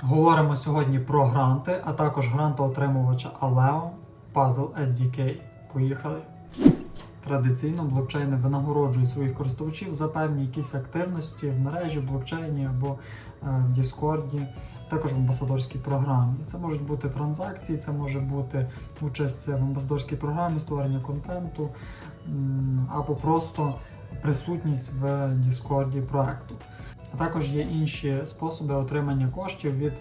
Говоримо сьогодні про гранти, а також грантоотримувача Aleo Puzzle SDK. Поїхали! Традиційно блокчейни винагороджують своїх користувачів за певні якісь активності в мережі, в блокчейні або е, в Діскорді, також в амбасадорській програмі. Це можуть бути транзакції, це може бути участь в амбасадорській програмі, створення контенту або просто присутність в Діскорді проекту. Також є інші способи отримання коштів від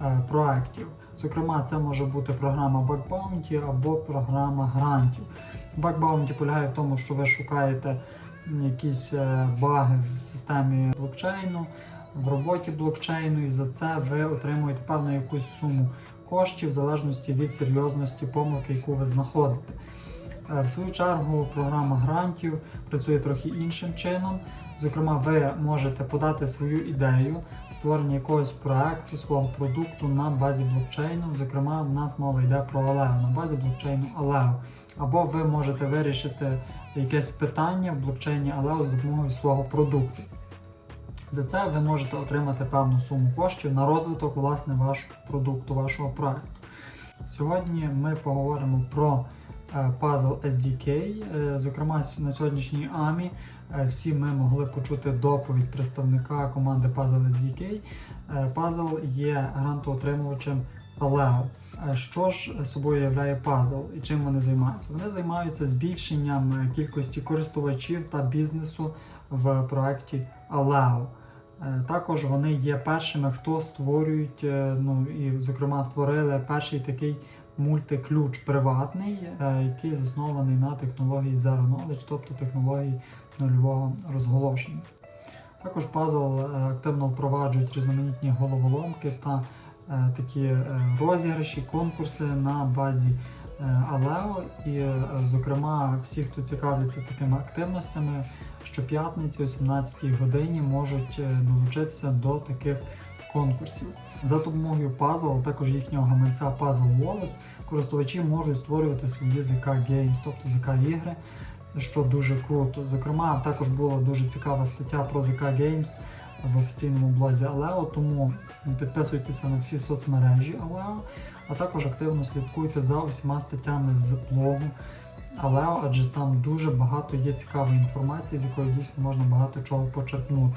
е, проектів. Зокрема, це може бути програма Bounty або програма грантів. Bounty полягає в тому, що ви шукаєте якісь е, баги в системі блокчейну, в роботі блокчейну, і за це ви отримуєте певну якусь суму коштів в залежності від серйозності помилки, яку ви знаходите. Е, В свою чергу програма грантів працює трохи іншим чином. Зокрема, ви можете подати свою ідею створення якогось проекту, свого продукту на базі блокчейну. Зокрема, в нас мова йде про Aleo, на базі блокчейну Aleo. Або ви можете вирішити якесь питання в блокчейні Aleo з допомогою свого продукту. За це ви можете отримати певну суму коштів на розвиток власне вашого продукту, вашого проекту. Сьогодні ми поговоримо про Puzzle SDK. Е, Зокрема, на сьогоднішній AMI е, всі ми могли почути доповідь представника команди Puzzle SDK. Е, Puzzle є грантоотримувачем Aleo. Е, Що ж собою являє Puzzle і чим вони займаються? Вони займаються збільшенням е, кількості користувачів та бізнесу в проєкті Aleo. Е, Також вони є першими, хто створюють, е, ну і зокрема створили перший такий мультиключ приватний, е, який заснований на технології Zero Knowledge, тобто технології нульового розголошення. Також Puzzle е, активно впроваджують різноманітні головоломки та е, такі розіграші, конкурси на базі Aleo. І, зокрема, всі, хто цікавляться такими активностями, щоп'ятниці о 17 годині можуть долучитися до таких конкурсів. За допомогою Puzzle, а також їхнього гаманця Puzzle Wallet, користувачі можуть створювати свої ZK Games, тобто ZK ігри, що дуже круто. Зокрема, також була дуже цікава стаття про ZK Games в офіційному блозі Aleo, тому підписуйтеся на всі соцмережі Aleo, а також активно слідкуйте за усіма статтями з блогу Aleo, адже там дуже багато є цікавої інформації, з якої дійсно можна багато чого почерпнути.